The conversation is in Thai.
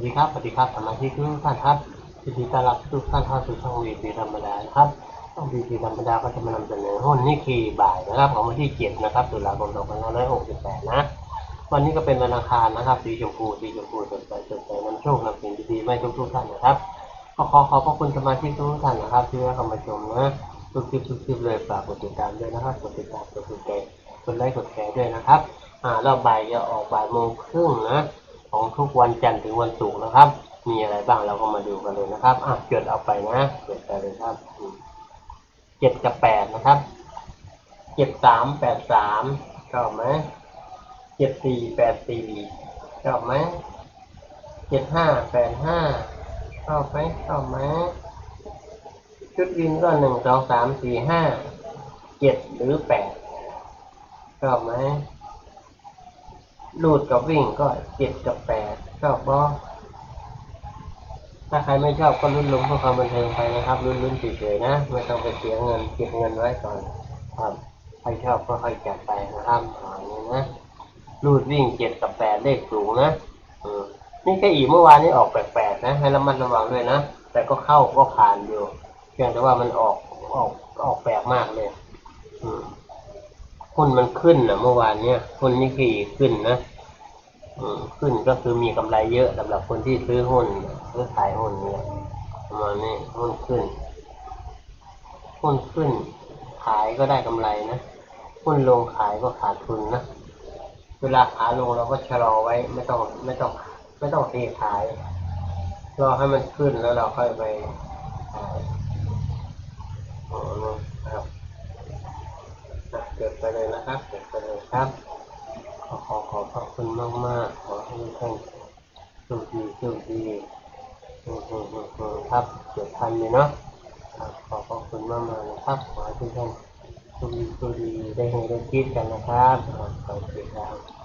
วัสดีครับ สวัสดีครับสมาชิกทุกท่านครับยินดีต้อนรับทุกท่านเข้าสู่ช่องวีพีธรรมดานะครับช่องวีพีธรรมดาก็จะมานำเสนอหุ้นนิกคีบ่ายนะครับของวันที่7นะครับตุลาคม2568นะ วันนี้ก็เป็นวันอังคารนะครับ สีชมพู สีชมพูสดใสสดใสน้ำโชคนำสิ่งดีๆมาให้ทุกท่านนะครับ ก็ขอขอบพระคุณสมาชิกทุกท่านนะครับ ที่เข้ามาชมนะทุกคลิปทุกคลิปเลยฝากกดติดตามด้วยนะครับ กดติดตาม กดถูกใจกดไลค์ กดแชร์ด้วยนะครับ อ่าเราบ่ายจะออกบ่ายโมงครึ่งนะ ของทุกวันจันทร์ถึงวันศุกร์นะครับ มีอะไรบ้างเราก็มาดูกันเลยนะครับอะจดเอาไปนะจดไปเลยครับเจ็ดกับแปดนะครับเจ็ดสามแปดสามชอบไหมเจ็ดสี่แปดสี่ชอบไหมเจ็ดห้าแปดห้าชอบไหมชอบไหมชุดวินก็หนึ่งสองสามสี่ห้าเจ็ดหรือแปดชอบไหม ลูดกับวิ่งก็เจ็ดกับแปดชอบบ่ถ้าใครไม่ชอบก็ลุ้นลมเพื่อความบันเทิงไปนะครับลุ้นลุ้นเฉยๆนะไม่ต้องไปเสียเงินเก็บเงินไว้ก่อนครับใครชอบก็ค่อยจัดไปนะครับอย่างนี้นะลูดวิ่งเจ็ดกับแปดเลขสูงนะอืมนี่แค่อีเมื่อวานนี้ออกแปลกๆนะ ให้ระมัดระวังด้วยนะแต่ก็เข้าก็ผ่านอยู่เพียงแต่ว่ามันออกออกออกแปลกมากเลย อืม หุ้นมันขึ้นนะเมื่อวานเนี้ยหุ้นนี่คือขึ้นนะอืขึ้นก็คือมีกำไรเยอะสำหรับคนที่ซื้อหุ้นซื้อขายหุ้นเนี่ยประมาณนี้หุ้นขึ้นหุ้นขึ้น ขายก็ได้กำไรนะหุ้นลงขายก็ขาดทุนนะเวลาขาลงเราก็ชะลอไว้ ไม่ต้องไม่ต้อง ไม่ต้องเทขายรอให้มันขึ้นแล้วเราค่อยไปขายอ๋อนะครับ อะเกิด ไปเลยนะครับเกิดไปเลยครับ ขอขอขอบพระคุณมากมากขอให้ทุกท่านโชคดีโชคดีอืมอืมอืมอืมครับเกิดทันเลยเนาะครับขอขอบคุณมากมากนะครับ ขอให้ทุกท่านโชคดีโชคดีได้เห็นได้คิดกันนะครับขอบคุณครับ